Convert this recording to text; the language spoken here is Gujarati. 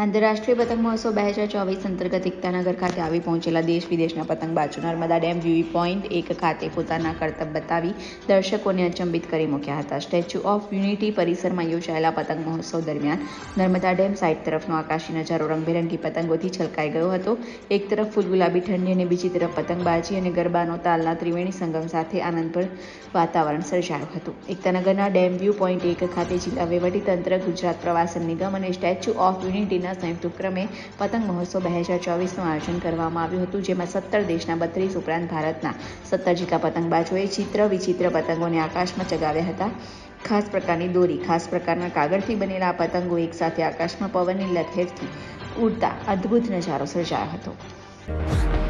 આંતરરાષ્ટ્રીય પતંગ મહોત્સવ બે હજાર ચોવીસ અંતર્ગત એકતાનગર ખાતે આવી પહોંચેલા દેશ વિદેશના પતંગ બાજુ નર્મદા ડેમ વ્યૂ પોઈન્ટ એક ખાતે પોતાના કરતબ બતાવી દર્શકોને અચંબિત કરી મૂક્યા હતા. સ્ટેચ્યુ ઓફ યુનિટી પરિસરમાં યોજાયેલા પતંગ મહોત્સવ દરમિયાન નર્મદા ડેમ સાઇડ તરફનો આકાશી નજારો, રંગબેરંગી પતંગોથી છલકાઈ ગયો હતો. એક તરફ ફૂલ ગુલાબી ઠંડી અને બીજી તરફ પતંગબાજી અને ગરબાનો તાલના ત્રિવેણી સંગમ સાથે આનંદભર વાતાવરણ સર્જાયું હતું. એકતાનગરના ડેમ વ્યૂ પોઈન્ટ એક ખાતે જિલ્લા વહીવટીતંત્ર ગુજરાત પ્રવાસન નિગમ અને સ્ટેચ્યુ ઓફ યુનિટીના સંયુક્ત ઉપક્રમે પતંગ મહોત્સવ બે હજાર ચોવીસનું આયોજન કરવામાં આવ્યું હતું, જેમાં સત્તર દેશના બત્રીસ ઉપરાંત ભારતના સત્તર જેટલા પતંગબાજોએ ચિત્ર, વિચિત્ર પતંગોને આકાશમાં ચગાવ્યા હતા. ખાસ પ્રકારની દોરી, ખાસ પ્રકારના કાગળથી બનેલા આ પતંગો એકસાથે આકાશમાં પવનની લહેરથી ઉડતા અદ્ભુત નજારો સર્જાયો હતો.